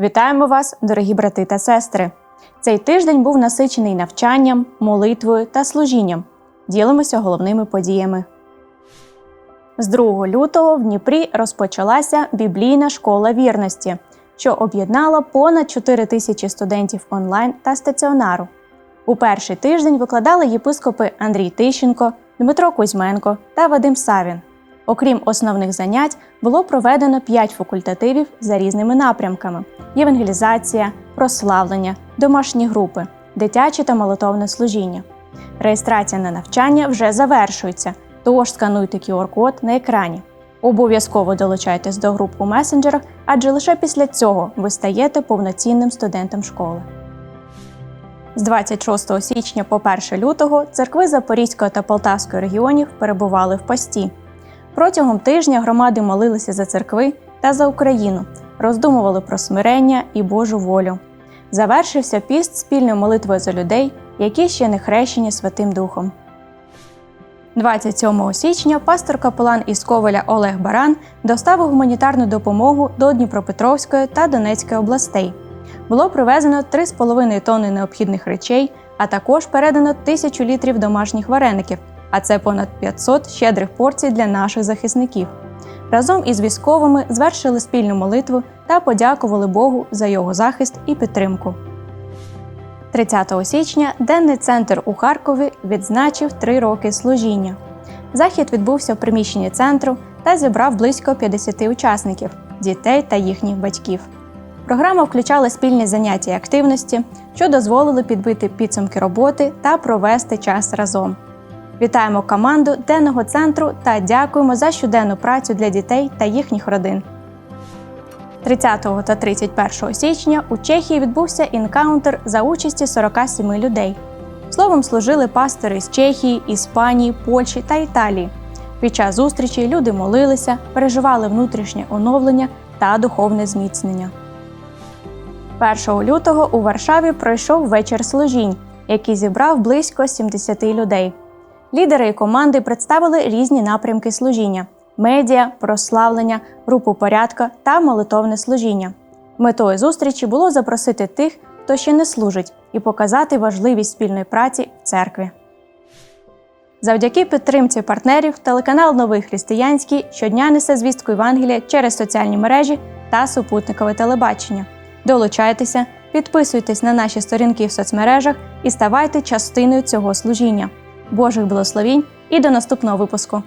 Вітаємо вас, дорогі брати та сестри! Цей тиждень був насичений навчанням, молитвою та служінням. Ділимося головними подіями. З 2 лютого в Дніпрі розпочалася біблійна школа вірності, що об'єднала понад 4 тисячі студентів онлайн та стаціонару. У перший тиждень викладали єпископи Андрій Тищенко, Дмитро Кузьменко та Вадим Савін. Окрім основних занять, було проведено 5 факультативів за різними напрямками: євангелізація, прославлення, домашні групи, дитяче та молитовне служіння. Реєстрація на навчання вже завершується, тож скануйте QR-код на екрані. Обов'язково долучайтесь до груп у месенджерах, адже лише після цього ви стаєте повноцінним студентом школи. З 26 січня по 1 лютого церкви Запорізького та Полтавської регіонів перебували в пості. Протягом тижня громади молилися за церкви та за Україну, роздумували про смирення і Божу волю. Завершився піст спільною молитвою за людей, які ще не хрещені Святим Духом. 27 січня пастор капелан із Ковеля Олег Баран доставив гуманітарну допомогу до Дніпропетровської та Донецької областей. Було привезено 3,5 тонни необхідних речей, а також передано тисячу літрів домашніх вареників, а це понад 500 щедрих порцій для наших захисників. Разом із військовими звершили спільну молитву та подякували Богу за його захист і підтримку. 30 січня денний центр у Харкові відзначив три роки служіння. Захід відбувся в приміщенні центру та зібрав близько 50 учасників дітей та їхніх батьків. Програма включала спільні заняття і активності, що дозволили підбити підсумки роботи та провести час разом. Вітаємо команду денного центру та дякуємо за щоденну працю для дітей та їхніх родин. 30 та 31 січня у Чехії відбувся інкаунтер за участі 47 людей. Словом, служили пастори з Чехії, Іспанії, Польщі та Італії. Під час зустрічі люди молилися, переживали внутрішнє оновлення та духовне зміцнення. 1 лютого у Варшаві пройшов вечір служінь, який зібрав близько 70 людей. Лідери і команди представили різні напрямки служіння: медіа, прославлення, групу порядка та молитовне служіння. Метою зустрічі було запросити тих, хто ще не служить, і показати важливість спільної праці в церкві. Завдяки підтримці партнерів телеканал Новий Християнський щодня несе звістку Євангелія через соціальні мережі та супутникове телебачення. Долучайтеся, підписуйтесь на наші сторінки в соцмережах і ставайте частиною цього служіння. Божих благословінь і до наступного випуску!